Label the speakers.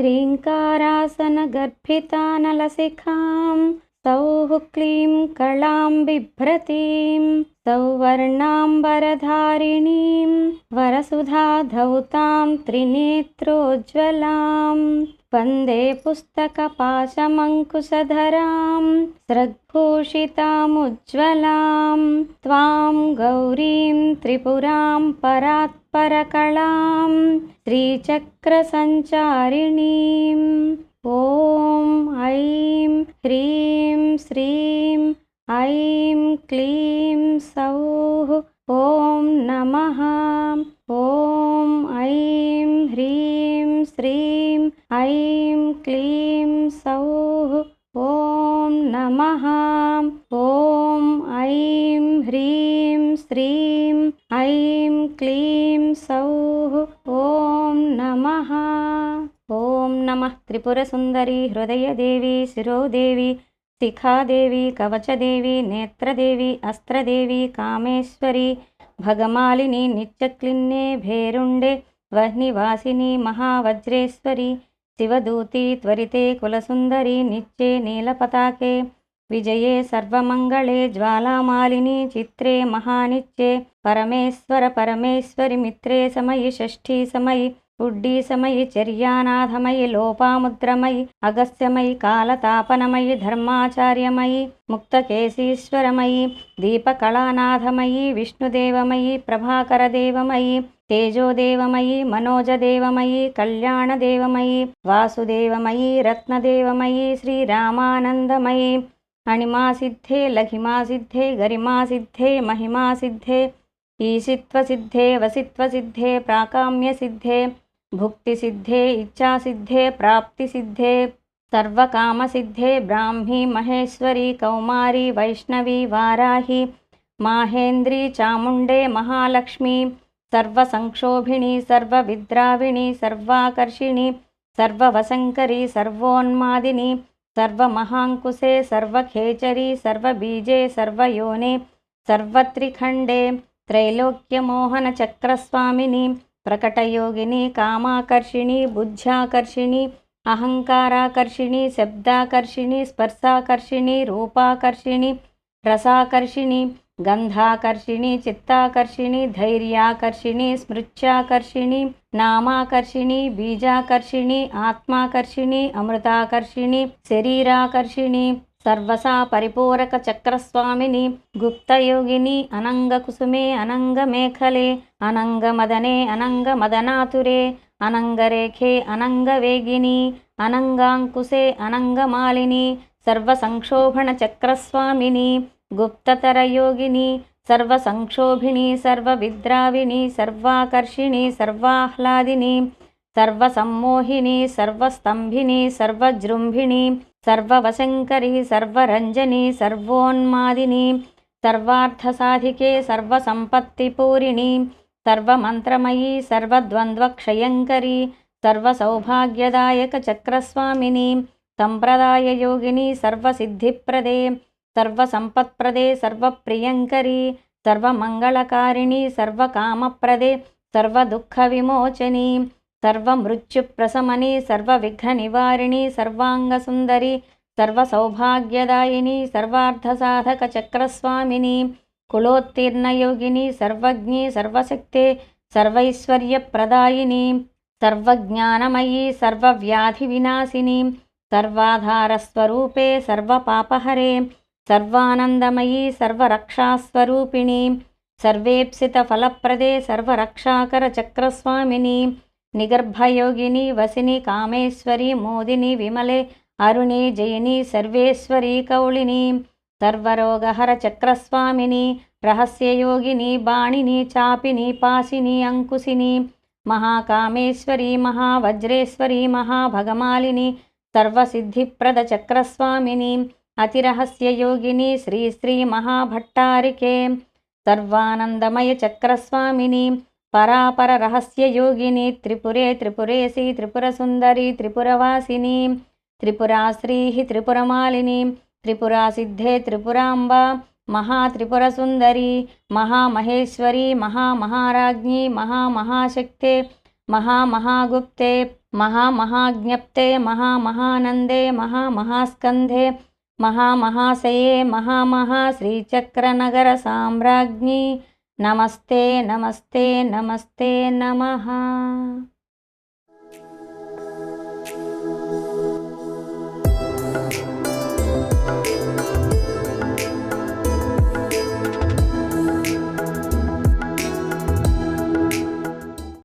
Speaker 1: హ్రీంకారాసనగర్భితానలసిఖాం सौः क्लीं कलां बिभ्रतीं सौवर्णाम्बरधारिणीं वरसुधाधौतां त्रिनेत्रोज्ज्वलां वन्दे पुस्तकपाशमङ्कुशधरां स्रग्भूषितामुज्ज्वलां त्वां गौरीं त्रिपुरां परात्परकलां श्रीचक्रसञ्चारिणीम् ॐ ऐं ह्रीं శ్రీం ఐం క్లీం సౌః ఓం నమ ఓం ఐం హ్రీం శ్రీం ఐం క్లీం సౌః ఓం నమ ఓం ఐం హ్రీం శ్రీం ఐం క్లీం సౌః ఓం నమ ఓం నమ త్రిపురసుందరి హృదయదేవి శిరోదేవి శిఖాదేవి కవచదేవి నేత్రదేవి అస్త్రదేవి కామేశ్వరి భగమాలిని నిత్యక్లిన్నే భేరుండే వహ్నివాసిని మహావజ్రేశ్వరి శివదూతి త్వరితే కులసుందరి నిత్యే నీలపతాకే విజయే సర్వమంగళే జ్వాలామాలిని చిత్రే మహానిత్యే పరమేశ్వర పరమేశ్వరి మిత్రే సమయి షష్ఠీ సమయి ఉడ్డీ చర్యానాథమయి లోపాముద్రమయి అగస్యమయి కాలతాపనమయి ధర్మాచార్యమయి ముక్తకేశీశ్వరమయి దీపకళానాథమయి విష్ణుదేవమయి ప్రభాకరదేవమయి తేజోదేవమయి మనోజదేవమయి కళ్యాణదేవమయి వాసుదేవమయి రత్నదేవమయి శ్రీరామానందమయి అణిమాసిద్ధే లఘిమాసిద్ధే గరిమాసిద్ధే మహిమాసిద్ధే ఈశిత్వసిద్ధే వసిత్వసిద్ధే ప్రాకామ్యసిద్ధే భుక్తిసిద్ధే ఇచ్ఛాసిద్ధే ప్రాప్తిసిద్ధే సర్వకామసిద్ధే బ్రాహ్మీ మహేశ్వరి కౌమారి వైష్ణవి వారాహి మాహేంద్రి చాముండే మహాలక్ష్మి సర్వసంక్షోభిణి సర్వవిద్రావిణి సర్వాకర్షిణి సర్వవశంకరి సర్వోన్మాదిని సర్వమహాంకుశే సర్వఖేచరి సర్వబీజే సర్వయోనే సర్వత్రిఖండే త్రైలోక్యమోహన చక్రస్వామిని ప్రకటయోగిని కామాకర్షిణి బుద్ధ్యాకర్షిణి అహంకారాకర్షిణి శబ్దాకర్షిణి స్పర్శాకర్షిణి రూపాకర్షిణి రసాకర్షిణి గంధాకర్షిణి చిత్తాకర్షిణి ధైర్యాకర్షిణి స్మృత్యాకర్షిణి నామాకర్షిణి బీజాకర్షిణి ఆత్మాకర్షిణి అమృతాకర్షిణి శరీరాకర్షిణి సర్వసా పరిపూరక చక్రస్వామిని గుప్తయోగిని అనంగ కుసుమే అనంగ మేఖలే అనంగ మదనే అనంగ మదనాతురే అనంగరేఖే అనంగ వేగిని అనంగాంకుశే అనంగమాలిని సర్వసంక్షోభణ చక్రస్వామిని గుప్తతరయోగిని సర్వసంక్షోభిణి సర్వవిద్రావిణి సర్వాకర్షిణి సర్వాహ్లాదిని సర్వసమ్మోహిని సర్వస్తంభిని సర్వజృంభిణి సర్వవశంకరి సర్వరంజని సర్వోన్మాదిని సర్వార్థసాధికే సర్వసంపత్తిపూరిణి సర్వమంత్రమయీ సర్వద్వంద్వక్షయంకరి సర్వసౌభాగ్యదాయక చక్రస్వామిని సంప్రదాయయోగిని సర్వసిద్ధిప్రదే సర్వసంపత్ప్రదే సర్వప్రియంకరి సర్వమంగళకారిణి సర్వకామప్రదే సర్వదుఃఖ సర్వదుఃఖవిమోచని సర్వమృత్యుప్రశమని సర్వవిఘ్ననివారిణి సర్వాంగసుందరి సర్వసౌభాగ్యదాయిని సర్వార్థసాధక చక్రస్వామిని కులోత్తీర్ణయోగిని సర్వజ్ఞి సర్వశక్తి సర్వైశ్వర్యప్రదాయిని సర్వజ్ఞానమయీ సర్వవ్యాధి వినాశిని సర్వాధారస్వరూపే సర్వపాపహరే సర్వానందమయీ సర్వరక్షాస్వరూపిణి సర్వేప్సిత ఫలప్రదే సర్వరక్షాకర చక్రస్వామిని నిగర్భయోగిని వసిని కామేశ్వరి మోదిని విమలే అరుణి జయిని సర్వేశ్వరి కౌళిని సర్వరోగహర చక్రస్వామిని రహస్యయోగిని బాణిని చాపిని పాసిని అంకుశిని మహాకామేశ్వరి మహావజ్రేశ్వరి మహాభగమాలిని సర్వసిద్ధిప్రద చక్రస్వామిని అతిరహస్యయోగిని శ్రీ శ్రీ మహాభట్టారికే సర్వానందమయ చక్రస్వామిని పరాపర రహస్య యోగిని త్రిపురే త్రిపురేసి త్రిపుర సుందరి త్రిపురవాసిని త్రిపురాశ్రీ త్రిపురమాలిని త్రిపురా సిద్ధే త్రిపురాంబ మహాత్రిపుర సుందరి మహామహేశ్వరి మహామహారాజ్ఞి మహామహాశక్తే మహామహాగుప్తే మహామహాజ్ఞప్తే మహామహానందే మహామహాస్కంధే మహామహాశయే మహామహాశ్రీచక్రనగర సామ్రాజ్ఞి నమస్తే నమస్తే నమస్తే నమ. thank you